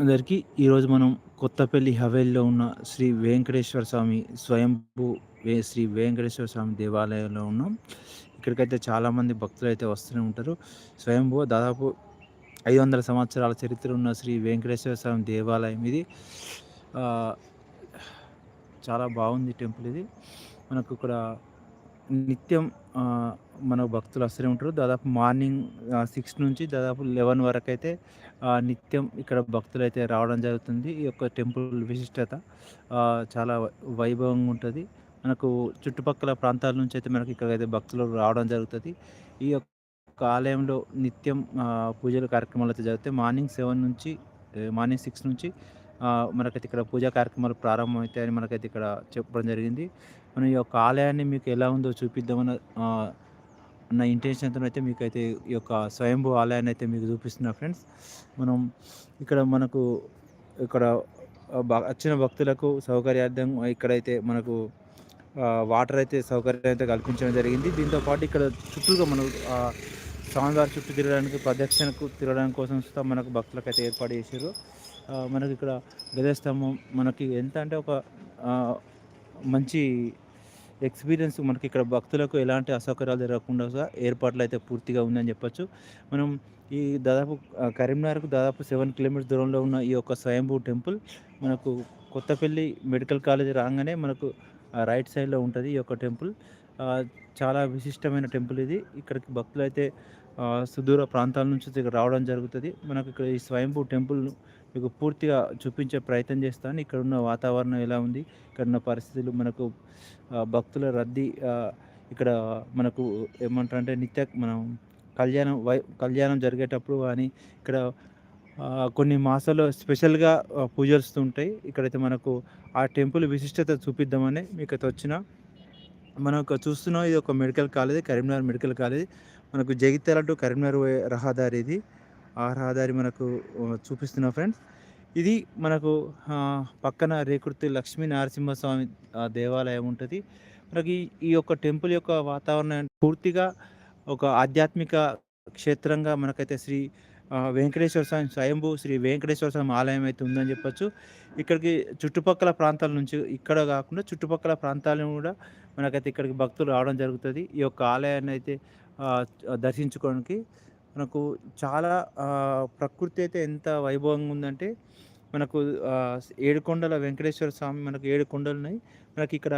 అందరికీ ఈరోజు మనం కొత్తపల్లి హవేలీలో ఉన్న శ్రీ వెంకటేశ్వర స్వామి స్వయంభూ వే శ్రీ వెంకటేశ్వర స్వామి దేవాలయంలో ఉన్నాం. ఇక్కడికైతే చాలామంది భక్తులు అయితే వస్తూనే ఉంటారు. స్వయంభూ దాదాపు ఐదు వందల సంవత్సరాల చరిత్ర ఉన్న శ్రీ వెంకటేశ్వర స్వామి దేవాలయం ఇది. చాలా బాగుంది టెంపుల్ ఇది. మనకు ఇక్కడ నిత్యం మన భక్తులు వస్తూనే ఉంటారు. దాదాపు మార్నింగ్ సిక్స్ నుంచి దాదాపు లెవెన్ వరకు అయితే నిత్యం ఇక్కడ భక్తులు అయితే రావడం జరుగుతుంది. ఈ యొక్క టెంపుల్ విశిష్టత చాలా వైభవంగా ఉంటుంది. మనకు చుట్టుపక్కల ప్రాంతాల నుంచి అయితే మనకి ఇక్కడైతే భక్తులు రావడం జరుగుతుంది. ఈ యొక్క ఆలయంలో నిత్యం పూజల కార్యక్రమాలు అయితే జరుగుతాయి. మార్నింగ్ సెవెన్ నుంచి మార్నింగ్ సిక్స్ నుంచి మనకైతే ఇక్కడ పూజా కార్యక్రమాలు ప్రారంభమవుతాయని మనకైతే ఇక్కడ చెప్పడం జరిగింది. మనం ఈ యొక్క ఆలయాన్ని మీకు ఎలా ఉందో చూపిద్దామన్న నా ఇంటెన్షన్తో అయితే మీకు అయితే ఈ యొక్క స్వయంభూ ఆలయాన్ని అయితే మీకు చూపిస్తున్నా ఫ్రెండ్స్ మనం ఇక్కడ మనకు ఇక్కడ వచ్చిన భక్తులకు సౌకర్యార్థం ఇక్కడైతే మనకు వాటర్ అయితే సౌకర్యం అయితే కల్పించడం జరిగింది. దీంతో పాటు ఇక్కడ చుట్టూగా మనం స్వామివారి చుట్టూ తిరగడానికి ప్రదక్షిణకు తిరగడానికి కోసం మనకు భక్తులకు అయితే ఏర్పాటు చేశారు. మనకి ఇక్కడ గజస్తంభం మనకి ఎంత అంటే ఒక మంచి ఎక్స్పీరియన్స్ మనకి ఇక్కడ భక్తులకు ఎలాంటి అసౌకర్యాలు జరగకుండా ఏర్పాట్లు అయితే పూర్తిగా ఉందని చెప్పొచ్చు. మనం ఈ దాదాపు కరీంనగర్కు దాదాపు సెవెన్ కిలోమీటర్స్ దూరంలో ఉన్న ఈ యొక్క స్వయంభూ టెంపుల్ మనకు కొత్తపల్లి మెడికల్ కాలేజ్ రాగానే మనకు రైట్ సైడ్లో ఉంటుంది ఈ యొక్క టెంపుల్. చాలా విశిష్టమైన టెంపుల్ ఇది. ఇక్కడికి భక్తులు అయితే సుదూర ప్రాంతాల నుంచి ఇక్కడ రావడం జరుగుతుంది. మనకు ఇక్కడ ఈ స్వయంభూ టెంపుల్ మీకు పూర్తిగా చూపించే ప్రయత్నం చేస్తాను. ఇక్కడ ఉన్న వాతావరణం ఎలా ఉంది ఇక్కడ ఉన్న పరిస్థితులు మనకు భక్తుల రద్దీ ఇక్కడ మనకు ఏమంటారంటే నిత్య మనం కళ్యాణం వై కళ్యాణం జరిగేటప్పుడు కానీ ఇక్కడ కొన్ని మాసాలు స్పెషల్గా పూజలుస్తుంటాయి ఇక్కడైతే మనకు ఆ టెంపుల్ విశిష్టత చూపిద్దామని మీకు అయితే వచ్చిన మనం చూస్తున్నాం ఇది ఒక medical college Karimnagar medical college. మనకు జగిత్యాల టు కరీంనగర్ రహదారి ఇది. ఆ రహదారి మనకు చూపిస్తున్నాం ఫ్రెండ్స్. ఇది మనకు పక్కన రేకుర్తి లక్ష్మీ నరసింహస్వామి దేవాలయం ఉంటుంది. మనకి ఈ యొక్క టెంపుల్ యొక్క వాతావరణం పూర్తిగా ఒక ఆధ్యాత్మిక క్షేత్రంగా మనకైతే శ్రీ వెంకటేశ్వర స్వామి స్వయంభూ శ్రీ వెంకటేశ్వర స్వామి ఆలయం అయితే ఉందని చెప్పొచ్చు. ఇక్కడికి చుట్టుపక్కల ప్రాంతాల నుంచి ఇక్కడ కాకుండా చుట్టుపక్కల ప్రాంతాలను కూడా మనకైతే ఇక్కడికి భక్తులు రావడం జరుగుతుంది. ఈ యొక్క ఆలయాన్ని అయితే దర్శించుకోవడానికి మనకు చాలా ప్రకృతి అయితే ఎంత వైభవంగా ఉందంటే మనకు ఏడుకొండల వెంకటేశ్వర స్వామి మనకు ఏడు కొండలు ఉన్నాయి. మనకి ఇక్కడ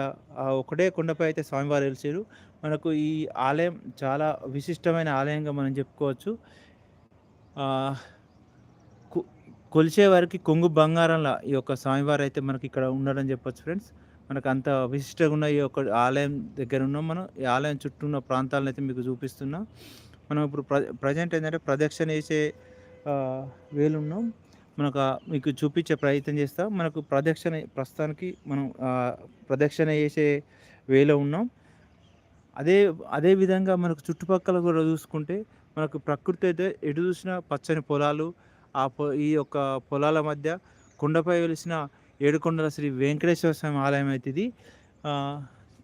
ఒకటే కొండపై అయితే స్వామివారు వెలిసారు మనకు ఈ ఆలయం చాలా విశిష్టమైన ఆలయంగా మనం చెప్పుకోవచ్చు. కొలిచే వారికి కొంగు బంగారంలా ఈ యొక్క స్వామివారు అయితే మనకి ఇక్కడ ఉండడం చెప్పొచ్చు ఫ్రెండ్స్. మనకు అంత విశిష్టంగా ఉన్న ఈ యొక్క ఆలయం దగ్గర ఉన్నాం మనం. ఈ ఆలయం చుట్టూ ఉన్న ప్రాంతాలను అయితే మీకు చూపిస్తున్నాం. మనం ఇప్పుడు ప్ర ప్రజెంట్ ఏంటంటే ప్రదక్షిణ వేసే వేలున్నాం. మనకు మీకు చూపించే ప్రయత్నం చేస్తాం. మనకు ప్రదక్షిణ ప్రస్తుతానికి మనం ప్రదక్షిణ చేసే వేలో ఉన్నాం. అదే అదే విధంగా మనకు చుట్టుపక్కల కూడా చూసుకుంటే మనకు ప్రకృతి అయితే ఎటు చూసిన పచ్చని పొలాలు ఆ పొ ఈ యొక్క పొలాల మధ్య కొండపై వెలిసిన ఏడుకొండల శ్రీ వెంకటేశ్వర స్వామి ఆలయం అయితే ఇది.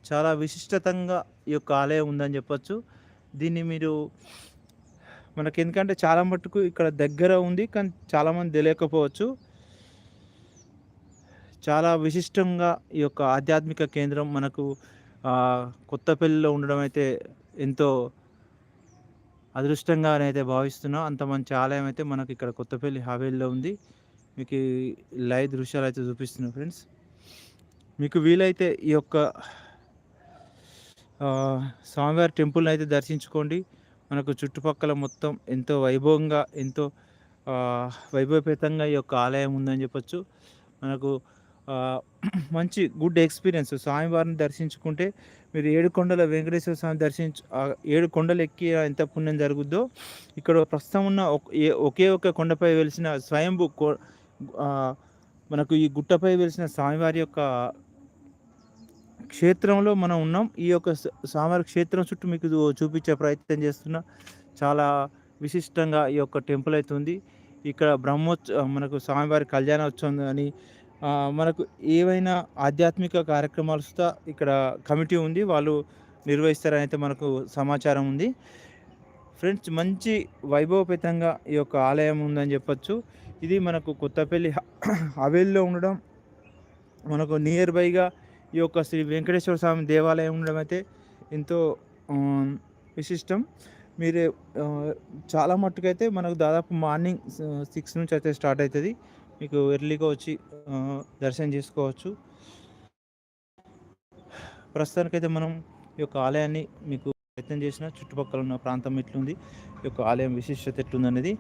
చాలా విశిష్టతంగా ఈ యొక్క ఆలయం ఉందని చెప్పచ్చు. దీన్ని మీరు మనకి ఎందుకంటే చాలా మట్టుకు ఇక్కడ దగ్గర ఉంది కానీ చాలామంది తెలియకపోవచ్చు. చాలా విశిష్టంగా ఈ యొక్క ఆధ్యాత్మిక కేంద్రం మనకు కొత్తపల్లిలో ఉండడం అయితే ఎంతో అదృష్టంగా అయితే భావిస్తున్నాం. అంత మంచి ఆలయం అయితే మనకి ఇక్కడ కొత్తపల్లి హావేల్లో ఉంది. మీకు లైవ్ దృశ్యాలు అయితే చూపిస్తున్నాను ఫ్రెండ్స్. మీకు వీలైతే ఈ యొక్క స్వామివారి టెంపుల్ని అయితే దర్శించుకోండి. మనకు చుట్టుపక్కల మొత్తం ఎంతో వైభవంగా ఎంతో వైభవపేతంగా ఈ యొక్క ఆలయం ఉందని చెప్పొచ్చు. మనకు మంచి గుడ్ ఎక్స్పీరియన్స్. స్వామివారిని దర్శించుకుంటే మీరు ఏడు కొండల వెంకటేశ్వర స్వామి దర్శించు ఏడు కొండలు ఎక్కి ఎంత పుణ్యం జరుగుద్దో ఇక్కడ ప్రస్తుతం ఉన్న ఒకే ఒక కొండపై వెలిసిన స్వయంభూ మనకు ఈ గుట్టపై వెలిసిన స్వామివారి యొక్క క్షేత్రంలో మనం ఉన్నాం. ఈ యొక్క స్వామివారి క్షేత్రం చుట్టూ మీకు చూపించే ప్రయత్నం చేస్తున్నా. చాలా విశిష్టంగా ఈ యొక్క టెంపుల్ అయితే ఉంది. ఇక్కడ బ్రహ్మోత్సవ మనకు స్వామివారి కళ్యాణోత్సవం అని మనకు ఏవైనా ఆధ్యాత్మిక కార్యక్రమాలు ఇక్కడ కమిటీ ఉంది వాళ్ళు నిర్వహిస్తారని అయితే మనకు సమాచారం ఉంది. ఫ్రెండ్స్ మంచి వైభవపేతంగా ఈ యొక్క ఆలయం ఉందని చెప్పచ్చు. ఇది మనకు కొత్తపల్లి హవేలీలో ఉండడం మనకు నియర్ బైగా ఈ యొక్క శ్రీ వెంకటేశ్వర స్వామి దేవాలయం ఉండడం అయితే ఎంతో విశిష్టం. మీరు చాలా మట్టుకైతే మనకు దాదాపు మార్నింగ్ సిక్స్ నుంచి అయితే స్టార్ట్ అవుతుంది. మీకు ఎర్లీగా వచ్చి దర్శనం చేసుకోవచ్చు. ప్రస్తుతానికైతే మనం ఈ యొక్క ఆలయాన్ని మీకు ప్రయత్నం చేసిన చుట్టుపక్కల ఉన్న ప్రాంతం ఎట్లుంది ఈ యొక్క ఆలయం విశిష్టత ఎట్లుంది అనేది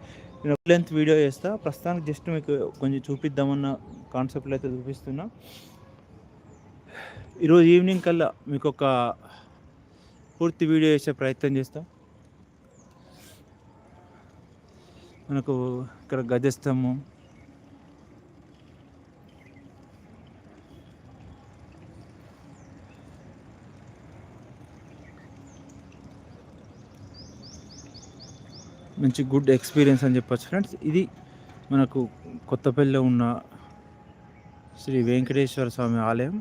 నేను లెంత్ వీడియో చేస్తా. ప్రస్తుతానికి జస్ట్ మీకు కొంచెం చూపిద్దామన్న కాన్సెప్ట్లో అయితే చూపిస్తున్నా. ఈరోజు ఈవినింగ్ కల్లా మీకు ఒక పూర్తి వీడియో చేసే ప్రయత్నం చేస్తాం. మనకు ఇక్కడ గజస్తంభం మంచి గుడ్ ఎక్స్పీరియన్స్ అని చెప్పచ్చు ఫ్రెండ్స్. ఇది మనకు కొత్తపల్లిలో ఉన్న శ్రీ వెంకటేశ్వర స్వామి ఆలయం.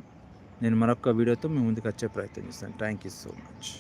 నేను మరొక వీడియోతో మీ ముందుకు వచ్చే ప్రయత్నం చేస్తాను. Thank you so much